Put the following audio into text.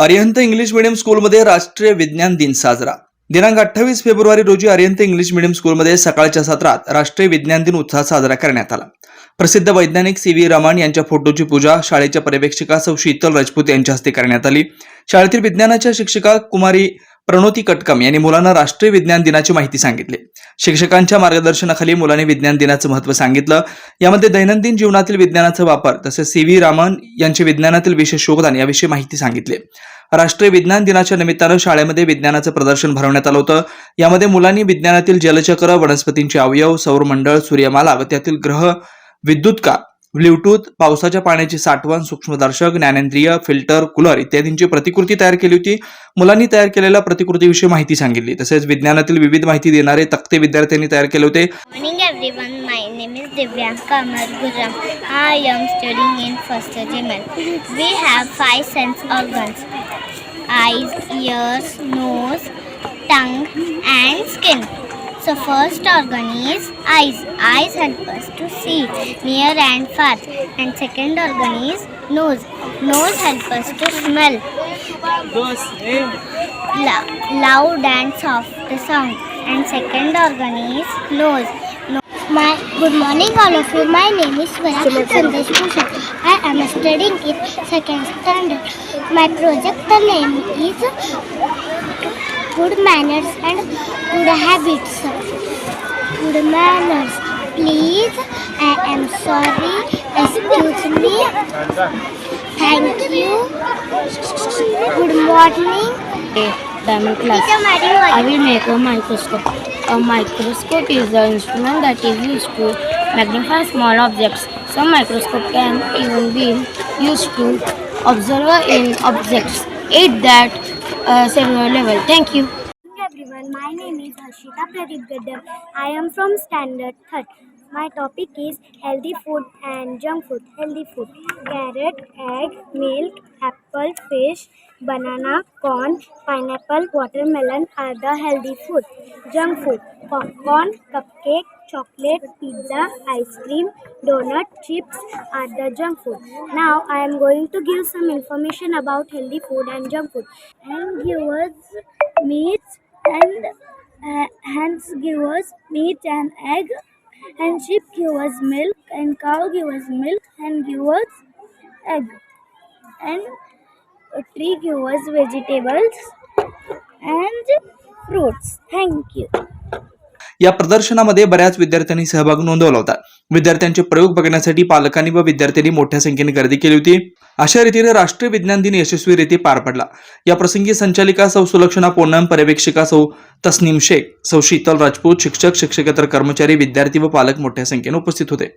Arihant English medium स्कूलमध्ये राष्ट्रीय विज्ञान दिन साजरा. दिनांक अठ्ठावीस फेब्रुवारी रोजी अरिहंत इंग्लिश मीडियम स्कूलमध्ये सकाळच्या सत्रात राष्ट्रीय विज्ञान दिन उत्साह साजरा करण्यात आला. प्रसिद्ध वैज्ञानिक सी व्ही रमण यांच्या फोटोची पूजा शाळेच्या पर्यवेक्षिका सौ शीतल राजपूत यांच्या हस्ते करण्यात आली. शाळेतील विज्ञानाच्या शिक्षिका कुमारी प्रणोती कटकम यांनी मुलांना राष्ट्रीय विज्ञान दिनाची माहिती सांगितली. शिक्षकांच्या मार्गदर्शनाखाली मुलांनी विज्ञान दिनाचं महत्त्व सांगितलं. यामध्ये दैनंदिन जीवनातील विज्ञानाचा वापर तसेच सी व्ही रामन यांचे विज्ञानातील विशेष योगदान याविषयी माहिती सांगितली. राष्ट्रीय विज्ञान दिनाच्या निमित्तानं शाळेमध्ये विज्ञानाचं प्रदर्शन भरवण्यात आलं होतं. यामध्ये मुलांनी विज्ञानातील जलचक्र वनस्पतींचे अवयव सौरमंडळ सूर्यमाला व त्यातील ग्रह विद्युत का ब्ल्यूटूथ पावसाच्या पाण्याची साठवण सूक्ष्मदर्शक ज्ञानेंद्रिय फिल्टर कूलर इत्यादींची प्रतिकृती तयार केली होती. मुलांनी तयार केलेल्या प्रतिकृतीविषयी माहिती सांगितली. तसेच विज्ञानातील विविध माहिती देणारे तक्ते विद्यार्थ्यांनी तयार केले होते. Eyes, ears, nose, tongue, and skin. So, first organ is eyes. Eyes help us to see near and far. And second organ is nose. Nose help us to smell lou- loud and soft sound. And second organ is nose. My good morning, all of you. My name is Svara Sandesh Bhushan. I am studying in second standard. My project name is Good Manners and Good Habits. Good manners. Please, I am sorry. Excuse me. Thank you. Good morning. diamond class. Teacher, Madam, what- I will make a microscope. A microscope is the instrument that is used to magnify small objects. Some microscope can even be used to observe in objects It that uh, cellular level. Thank you. everyone. My name is Harshita Pradeep. I am from Standard 3rd. My topic is healthy food and junk food. Healthy food carrot, egg, milk, apple, fish, banana, corn, pineapple, watermelon are the healthy food. Junk food popcorn, cupcake, chocolate, pizza, ice cream, donut, chips are the junk food. Now I am going to give some information about healthy food and junk food. And give us meat and uh, give us meat and egg and sheep give us milk and cow give us milk and give us egg and a tree give us vegetables and fruits thank you या प्रदर्शनामध्ये बऱ्याच विद्यार्थ्यांनी सहभाग नोंदवला होता विद्यार्थ्यांचे प्रयोग बघण्यासाठी पालकांनी व विद्यार्थ्यांनी मोठ्या संख्येने गर्दी केली होती अशा रीतीने राष्ट्रीय विज्ञान दिन रीती पार पडला. या प्रसंगी संचालिका सौ सुलक्षणा पोन्नम पर्यवेक्षिका सौ तस्नीम शेख सौ शीतल राजपूत शिक्षक शिक्षकेतर कर्मचारी विद्यार्थी व पालक मोठ्या संख्येने उपस्थित होते.